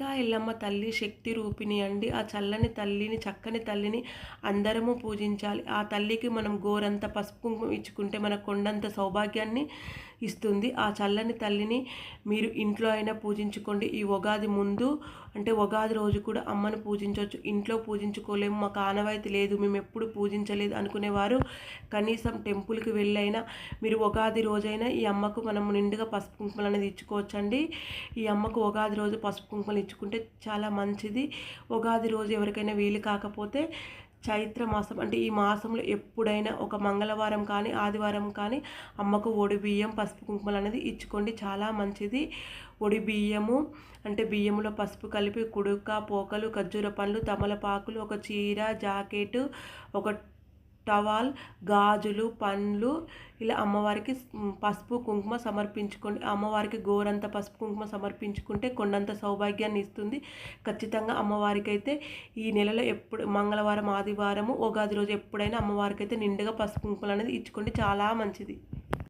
ఇంకా ఎల్లమ్మ తల్లి శక్తి రూపిణి అండి. ఆ చల్లని తల్లిని చక్కని తల్లిని అందరము పూజించాలి. ఆ తల్లికి మనం గోరంత పసుపు కుంకుమ ఇచ్చుకుంటే మన కొండంత సౌభాగ్యాన్ని ఇస్తుంది. ఆ చల్లని తల్లిని మీరు ఇంట్లో అయినా పూజించుకోండి. ఈ ఉగాది ముందు అంటే ఉగాది రోజు కూడా అమ్మను పూజించవచ్చు ఇంట్లో పూజించుకోలేము. మాకు ఆనవాయితీ లేదు. మేము ఎప్పుడు పూజించలేదు అనుకునేవారు. కనీసం టెంపుల్కి వెళ్ళైనా మీరు ఉగాది రోజైనా ఈ అమ్మకు మనం నిండుగా పసుపు కుంకుమలు అనేది ఇచ్చుకోవచ్చండి. ఈ అమ్మకు ఉగాది రోజు పసుపు కుంకుమలు ఇచ్చుకుంటే చాలా మంచిది. ఉగాది రోజు ఎవరికైనా వీలు కాకపోతే చైత్ర మాసం అంటే ఈ మాసంలో ఎప్పుడైనా ఒక మంగళవారం కానీ ఆదివారం కానీ అమ్మకు ఒడి బియ్యం పసుపు కుంకుమలు అనేది ఇచ్చుకోండి. చాలా మంచిది. ఒడి బియ్యము అంటే బియ్యంలో పసుపు కలిపి కుడుక పోకలు ఖర్జూర పండ్లు తమలపాకులు ఒక చీర జాకెట్ ఒక టవాల్ గాజులు పండ్లు ఇలా అమ్మవారికి పసుపు కుంకుమ సమర్పించుకోండి. అమ్మవారికి గోరంత పసుపు కుంకుమ సమర్పించుకుంటే కొండంత సౌభాగ్యాన్ని ఇస్తుంది. ఖచ్చితంగా అమ్మవారికి అయితే ఈ నెలలో ఎప్పుడు మంగళవారం ఆదివారము ఉగాది రోజు ఎప్పుడైనా అమ్మవారికి అయితే నిండుగా పసుపు కుంకుమలు అనేది ఇచ్చుకోండి. చాలా మంచిది.